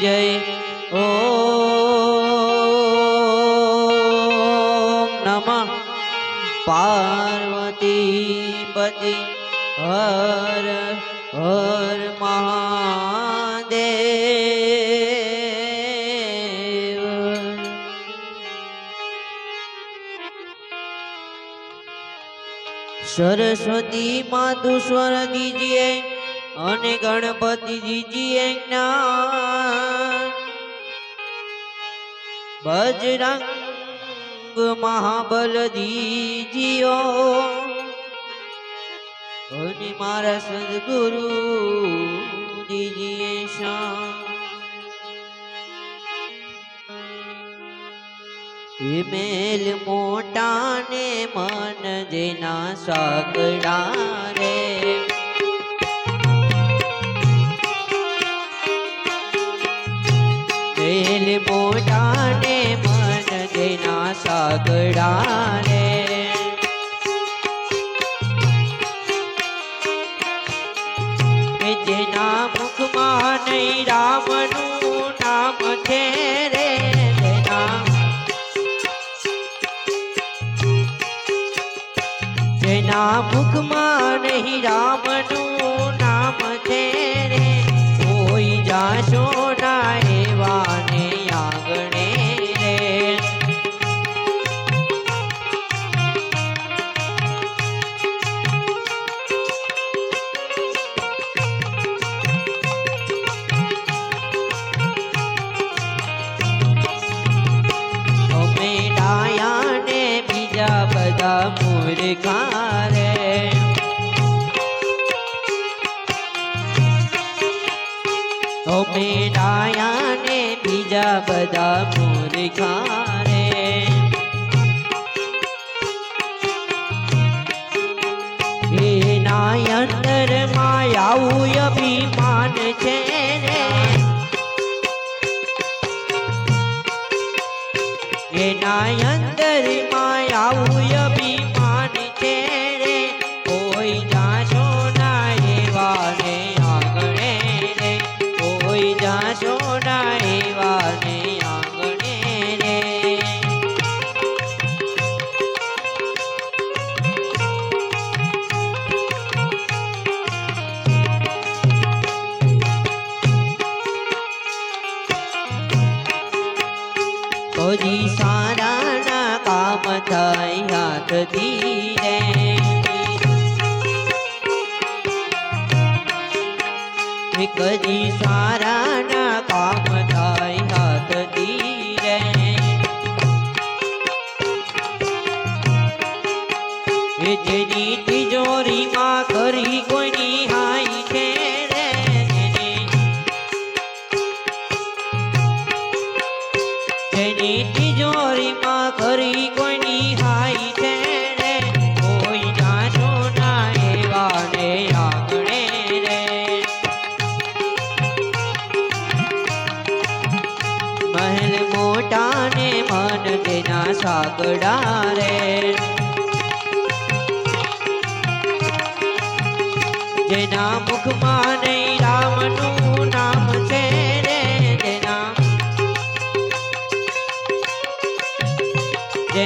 જય. ઓ નમઃ. પાર્વતી પતિ હર હર મહાદેવ. સરસ્વતી માતુ દીજીએ અને ગણપતિ દીજીએ જ્ઞાન બજરંગ મહાબલ દીજીઓ અને મારા સદગુરુ દીજીએ એ મેલ મોટા ને મન જેના સાગડા રે મેલ મોટા ને મન જેના સાગડાને. જેના મુખમાં નહીં રામનું નામ છે રે જેના મુખમાં નહીં રામનું નામ છે મૂર્ખા રે અમે ડાયા ને બીજા બધા મૂર્ખા હાથથી રે કદી સારા ના કામ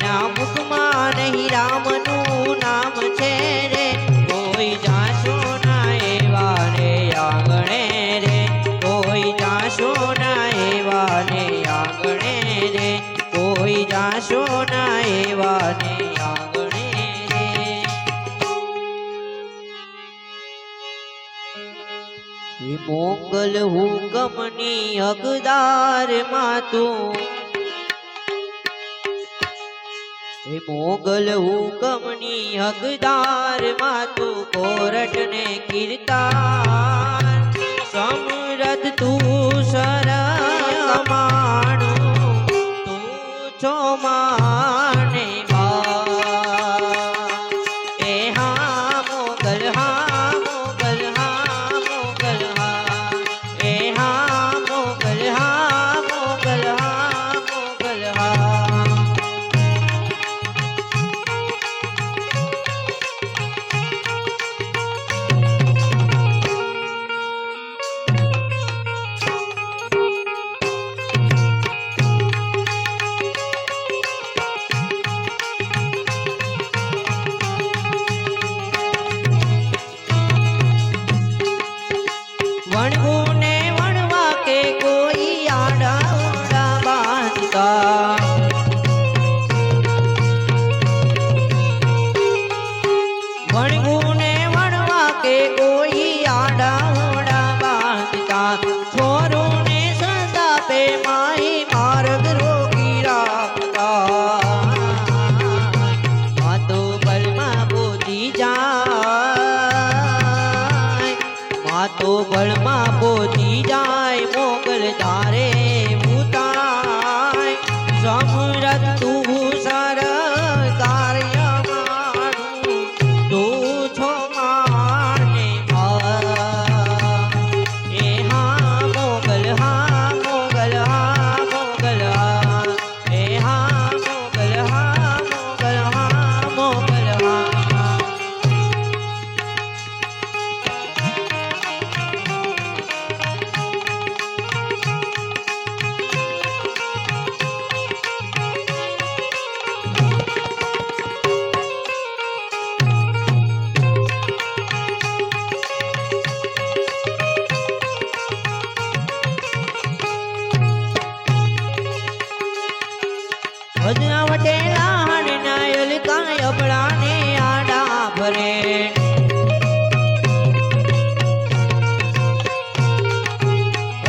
જેના મુખમાં નહીં રામનું નામ છે રે. કોઈ જાશો ના એવા રે આંગણે રે. કોઈ જાશો ના એવા ને આંગણે રે. કોઈ જાશો ના એવા ને આંગણે રે. મોગલ હુકમની હકદારમાં એ મોગલ હુકમની હકદારમાં તું કોરટ ને કીર્તાન તું સરમાણું તું છો માને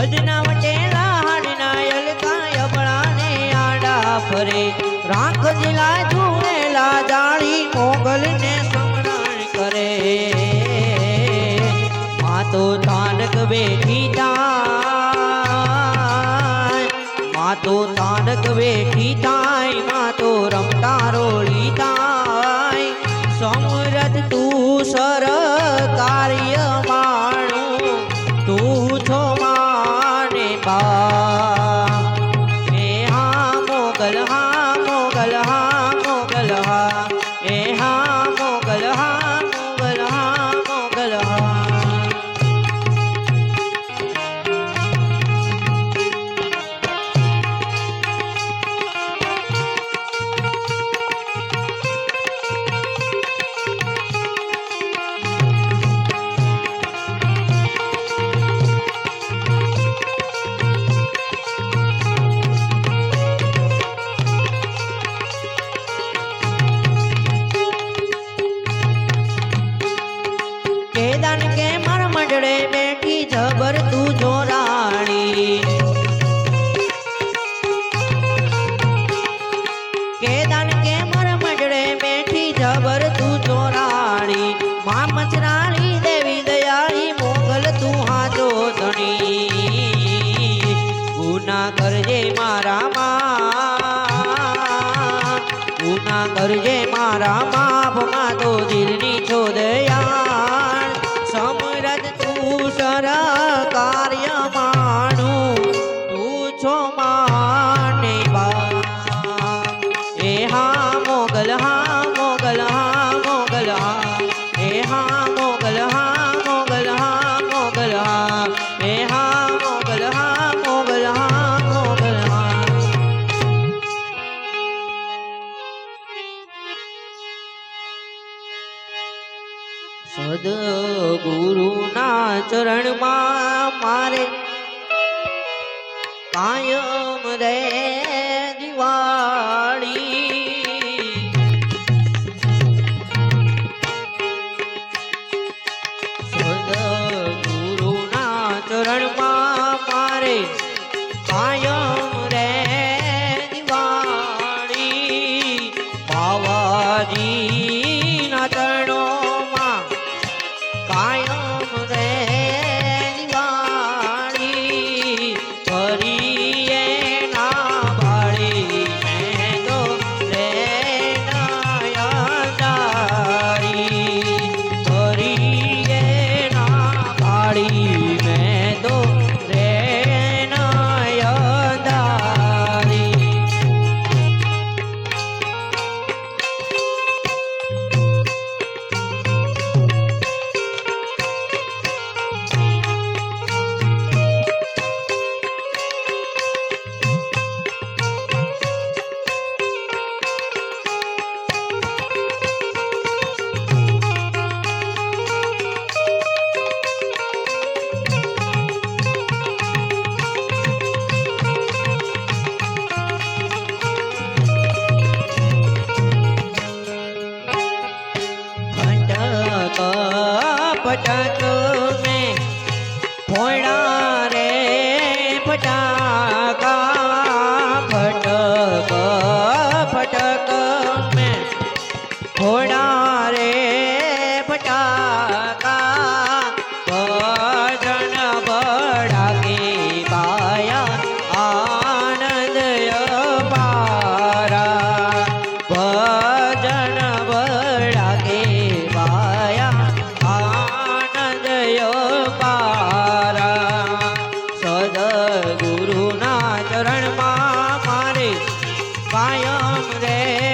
ભજના વટેલા હાડના આડા ફરે. રાખ જિલ્લા ઝૂડેલા જાળી મોગલને સમરણ કરે. આ તો તારક બેઠી તા આ બેઠી તા હા મોગલ હા મોગલ હા. મોગલ હા હે હા. મોગલ ચરણમાં કાયમ રે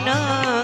મન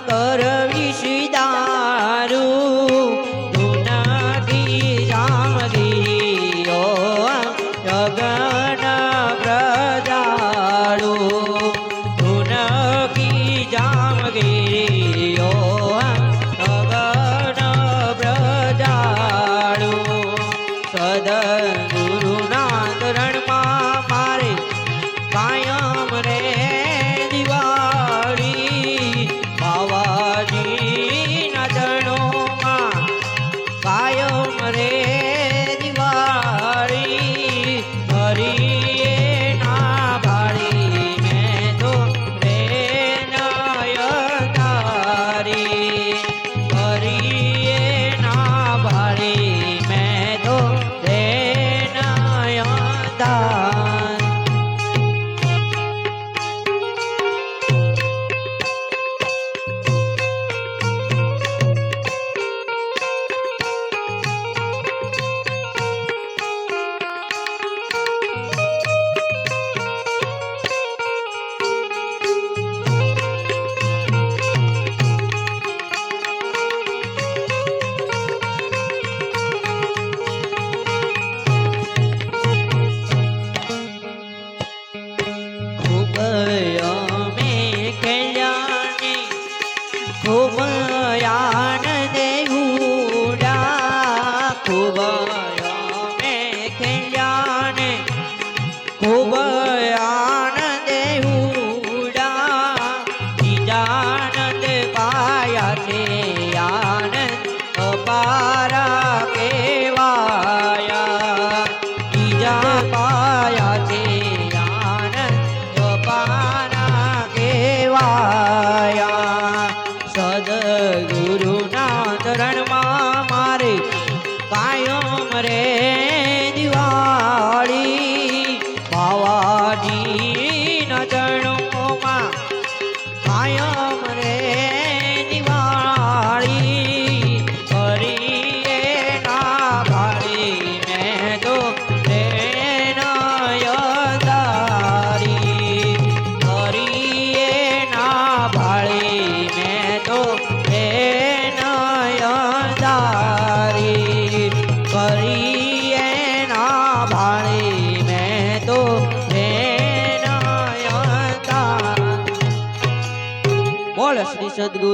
ખૂબ सद्गुरु